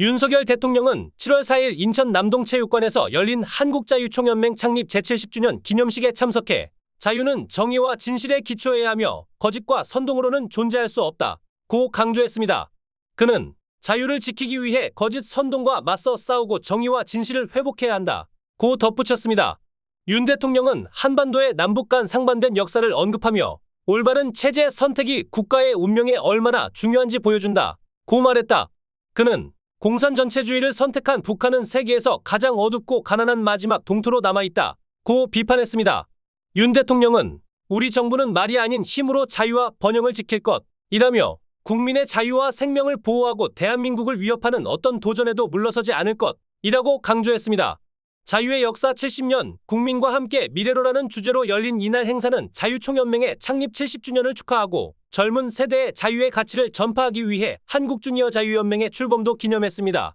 윤석열 대통령은 7월 4일 인천 남동체육관에서 열린 한국자유총연맹 창립 제70주년 기념식에 참석해 자유는 정의와 진실에 기초해야 하며 거짓과 선동으로는 존재할 수 없다. 고 강조했습니다. 그는 자유를 지키기 위해 거짓 선동과 맞서 싸우고 정의와 진실을 회복해야 한다. 고 덧붙였습니다. 윤 대통령은 한반도의 남북 간 상반된 역사를 언급하며 올바른 체제 선택이 국가의 운명에 얼마나 중요한지 보여준다. 고 말했다. 그는 공산 전체주의를 선택한 북한은 세계에서 가장 어둡고 가난한 마지막 동토로 남아있다. 고 비판했습니다. 윤 대통령은 우리 정부는 말이 아닌 힘으로 자유와 번영을 지킬 것 이라며 국민의 자유와 생명을 보호하고 대한민국을 위협하는 어떤 도전에도 물러서지 않을 것 이라고 강조했습니다. 자유의 역사 70년 국민과 함께 미래로라는 주제로 열린 이날 행사는 자유총연맹의 창립 70주년을 축하하고 젊은 세대의 자유의 가치를 전파하기 위해 한국주니어 자유연맹의 출범도 기념했습니다.